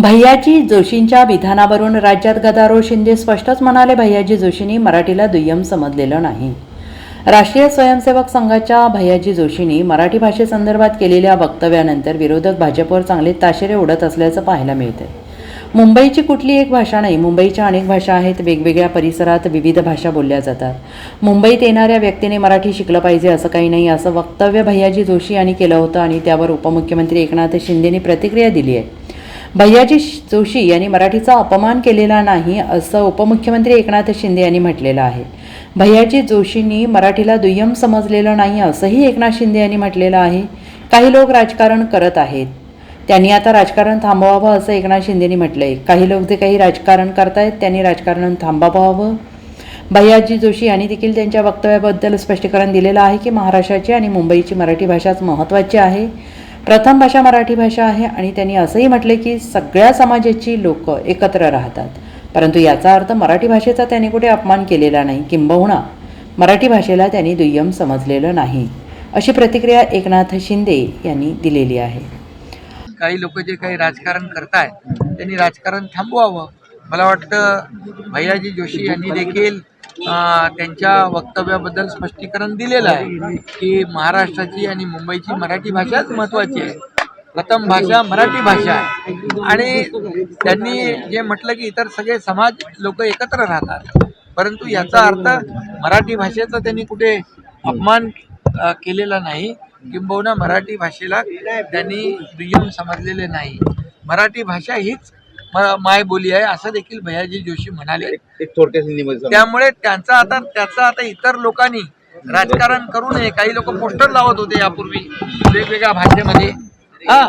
भैयाजी जोशींच्या विधानावरून राज्यात गदारोळ शिंदे स्पष्टच म्हणाले भैयाजी जोशींनी मराठीला दुय्यम समजलेलं नाही. राष्ट्रीय स्वयंसेवक संघाच्या भैयाजी जोशींनी मराठी भाषेसंदर्भात केलेल्या वक्तव्यानंतर विरोधक भाजपवर चांगले ताशेरे ओढत असल्याचं पाहायला मिळते मुंबईची कुठली एक भाषा नाही मुंबईच्या अनेक भाषा आहेत वेगवेगळ्या परिसरात विविध भाषा बोलल्या जातात. मुंबईत येणाऱ्या व्यक्तीने मराठी शिकलं पाहिजे असं काही नाही असं वक्तव्य भैयाजी जोशी यांनी केलं होतं आणि त्यावर उपमुख्यमंत्री एकनाथ शिंदेनी प्रतिक्रिया दिली आहे. भैयाजी जोशी यांनी मराठीचा अपमान केलेला नाही असं उपमुख्यमंत्री एकनाथ शिंदे यांनी म्हटलेलं आहे. भैयाजी जोशींनी मराठीला दुय्यम समजलेलं नाही असंही एकनाथ शिंदे यांनी म्हटलेलं आहे. काही लोक राजकारण करत आहेत. त्यांनी आता राजकारण थांबवावं असं एकनाथ शिंदेनी म्हटलंय. काही लोक जे काही राजकारण करतायत त्यांनी राजकारण थांबवावं भैयाजी जोशी यांनी देखील त्यांच्या वक्तव्याबद्दल स्पष्टीकरण दिलेलं आहे की महाराष्ट्राची आणि मुंबईची मराठी भाषाच महत्त्वाची आहे. प्रथम भाषा मराठी भाषा आहे आणि त्यांनी असंही म्हटले की सगळ्या समाजाची लोक एकत्र राहतात. परंतु याचा अर्थ मराठी भाषेचा त्यांनी कुठे अपमान केलेला नाही किंबहुना मराठी भाषेला त्यांनी दुय्यम समजलेलं नाही अशी प्रतिक्रिया एकनाथ शिंदे यांनी दिलेली आहे. काही लोक जे काही राजकारण करतायत त्यांनी राजकारण थांबवावं. मला वाटतं भैयाजी जोशी यांनी देखील त्यांच्या वक्तव्याबद्दल स्पष्टीकरण दिलेलं आहे की महाराष्ट्राची आणि मुंबईची मराठी भाषाच महत्त्वाची आहे. प्रथम भाषा मराठी भाषा आहे. आणि त्यांनी जे म्हटलं की इतर सगळे समाज लोक एकत्र राहतात. परंतु याचा अर्थ मराठी भाषेचा त्यांनी कुठे अपमान केलेला नाही. किंबहुना मराठी भाषेला त्यांनी दुय्यम समजलेले नाही. मराठी भाषा हीच मायबोली आहे. असं देखील भैयाजी जोशी म्हणाले. त्यामुळे त्यांचा आता त्याचा आता इतर लोकांनी राजकारण करू नये. काही लोक पोस्टर लावत होते यापूर्वी. वेगवेगळ्या भाषेमध्ये. हा.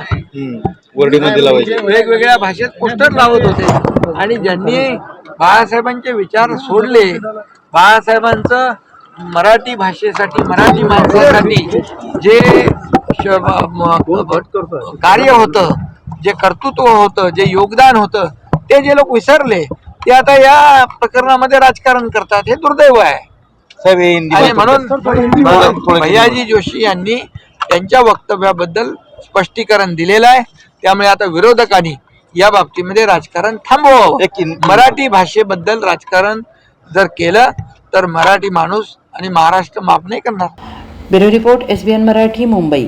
वेगवेगळ्या भाषेत पोस्टर लावत होते. आणि ज्यांनी बाळासाहेबांचे विचार सोडले बाळासाहेबांचं मराठी भाषेसाठी मराठी माणसासाठी जे कार्य होतं जे कर्तृत्व होतं जे योगदान होतं ते जे लोक विसरले ते आता या प्रकरणामध्ये राजकारण करतात हे दुर्दैव आहे. आणि म्हणून भैयाजी जोशी यांनी त्यांच्या वक्तव्याबद्दल स्पष्टीकरण दिलेलं आहे. त्यामुळे आता विरोधकांनी या बाबतीमध्ये राजकारण थांबवावं. एक मराठी भाषेबद्दल राजकारण जर केलं तर मराठी माणूस आणि महाराष्ट्र माफ नाही करणार. Bureau report S B N Marathi Mumbai.